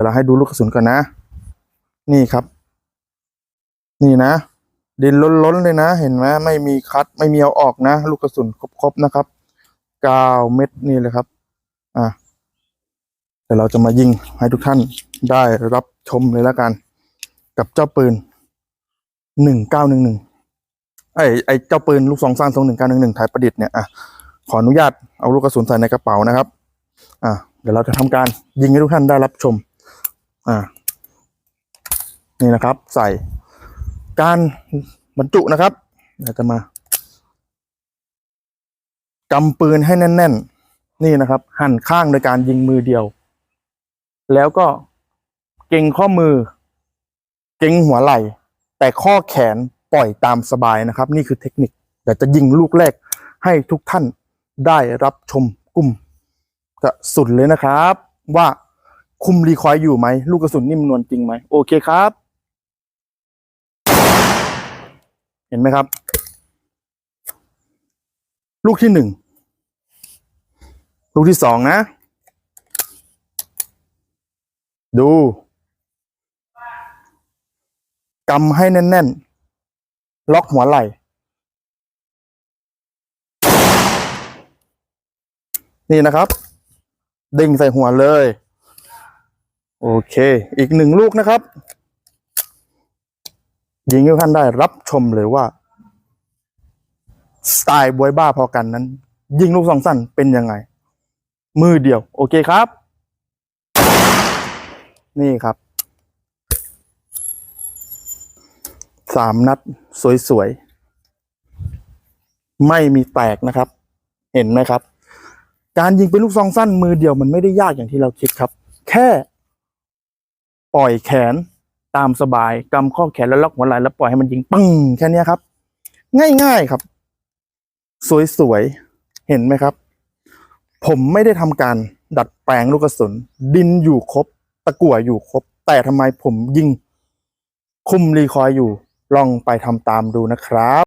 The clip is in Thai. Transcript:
เดี๋ยวเราให้ดูลูกกระสุนก่อนนะ นี่ครับ นี่นะ ดินล้นๆเลยนะ เห็นไหมไม่มีคัดไม่มีเอาออกนะ ลูกกระสุนครบๆนะครับเก้าเม็ดนี่เลยครับ อะเดี๋ยวเราจะมายิงให้ทุกท่านได้รับชมเลยแล้วกัน กับเจ้าปืนหนึ่งเก้าหนึ่งหนึ่งไอ้ไอ้เจ้าปืนลูกซองสั้นทรงหนึ่งเก้าหนึ่งหนึ่งไทยประดิษฐ์เนี่ยอะขออนุญาตเอาลูกกระสุนใส่ในกระเป๋านะครับ อะเดี๋ยวเราจะทำการยิงให้ทุกท่านได้รับชม อ่านี่นะครับ ใส่การบรรจุนะครับเดี๋ยวจะมากำปืนให้แน่น ๆ นี่นะครับ หั่นข้างโดยการยิงมือเดียว แล้วก็เก่งข้อมือ เก่งหัวไหล่ แต่ข้อแขนปล่อยตามสบายนะครับ นี่คือเทคนิคเดี๋ยวจะยิงลูกแรกให้ทุกท่านได้รับชมกลุ่มกระสุนเลยนะครับ ว่า คุมรีคอยอยู่ไหม ลูกกระสุนนิ่มนวลจริงไหม โอเคครับ เห็นไหมครับ ลูกที่หนึ่ง ลูกที่สองนะ ดูกำให้แน่น ๆ ล็อกหัวไหล่นี่นะครับดิ่งใส่หัวเลย โอเค อีกหนึ่งลูกนะครับ ยิงให้ท่านได้รับชมเลยว่า สไตล์บวยบ้าพอกันนั้น ยิงลูกสองสั้นเป็นยังไง มือเดียว โอเคครับ นี่ครับ สามนัดสวยๆ ไม่มีแตกนะครับ เห็นไหมครับ การยิงเป็นลูกซองสั้นมือเดียวมันไม่ได้ยากอย่างที่เราคิดครับ แค่ ปล่อยแขนตามสบายกำข้อแขนแล้วล็อกหัวไหล่แล้วปล่อยให้มันยิงปึ้งแค่นี้ครับ ง่ายๆครับ สวยๆเห็นไหมครับ ผมไม่ได้ทำการดัดแปลงลูกกระสุน ดินอยู่ครบ ตะกั่วอยู่ครบ แต่ทำไมผมยิง คุมรีคอยอยู่ ลองไปทำตามดูนะครับ